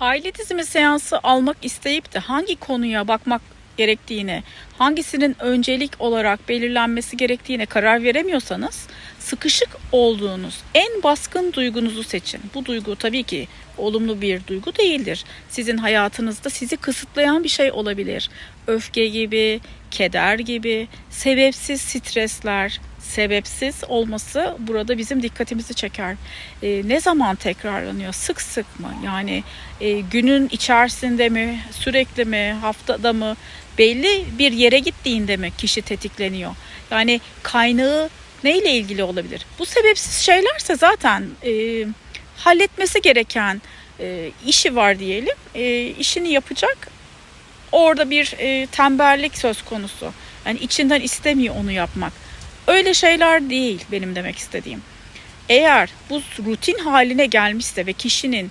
Aile dizimi seansı almak isteyip de hangi konuya bakmak gerektiğine, hangisinin öncelik olarak belirlenmesi gerektiğine karar veremiyorsanız sıkışık olduğunuz en baskın duygunuzu seçin. Bu duygu tabii ki olumlu bir duygu değildir. Sizin hayatınızda sizi kısıtlayan bir şey olabilir. Öfke gibi, keder gibi, sebepsiz stresler, sebepsiz olması burada bizim dikkatimizi çeker. E, ne zaman tekrarlanıyor? Sık sık mı? Yani e, günün içerisinde mi, sürekli mi, haftada mı? Belli bir yere gittiğinde mi kişi tetikleniyor? Yani kaynağı neyle ilgili olabilir? Bu sebepsiz şeylerse zaten e, halletmesi gereken e, işi var diyelim. E, işini yapacak. Orada bir e, tembellik söz konusu. Yani içinden istemiyor onu yapmak. Öyle şeyler değil benim demek istediğim. Eğer bu rutin haline gelmişse ve kişinin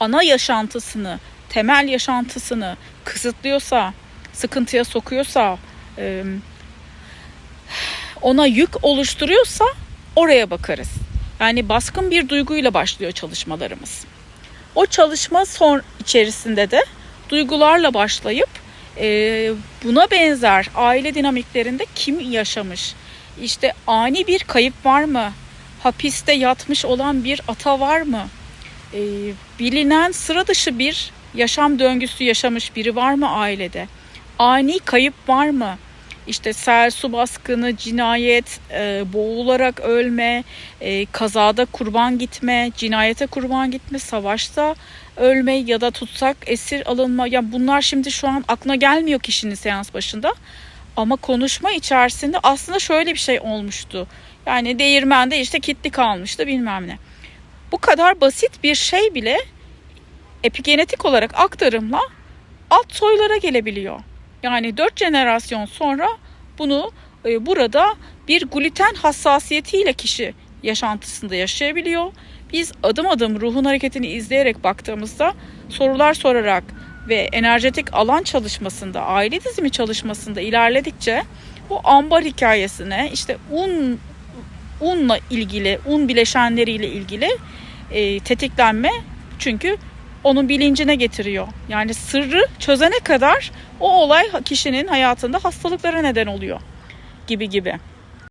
ana yaşantısını, temel yaşantısını kısıtlıyorsa, sıkıntıya sokuyorsa, e, ona yük oluşturuyorsa oraya bakarız. Yani baskın bir duyguyla başlıyor çalışmalarımız. O çalışma son içerisinde de duygularla başlayıp e, buna benzer aile dinamiklerinde kim yaşamış? İşte ani bir kayıp var mı? Hapiste yatmış olan bir ata var mı? E, bilinen sıra dışı bir yaşam döngüsü yaşamış biri var mı ailede? Ani kayıp var mı? İşte sel, su baskını, cinayet, e, boğularak ölme, e, kazada kurban gitme, cinayete kurban gitme, savaşta ölme ya da tutsak esir alınma. Ya bunlar şimdi şu an aklına gelmiyor kişinin seans başında. Ama konuşma içerisinde aslında şöyle bir şey olmuştu. Yani değirmende işte kitli kalmıştı bilmem ne. Bu kadar basit bir şey bile epigenetik olarak aktarımla alt soylara gelebiliyor. Yani 4 jenerasyon sonra bunu e, burada bir gluten hassasiyetiyle kişi yaşantısında yaşayabiliyor. Biz adım adım ruhun hareketini izleyerek baktığımızda sorular sorarak ve enerjetik alan çalışmasında, aile dizimi çalışmasında ilerledikçe bu ambar hikayesine işte un unla ilgili, un bileşenleriyle ilgili e, tetiklenme çünkü onun bilincine getiriyor. Yani sırrı çözene kadar o olay kişinin hayatında hastalıklara neden oluyor gibi gibi.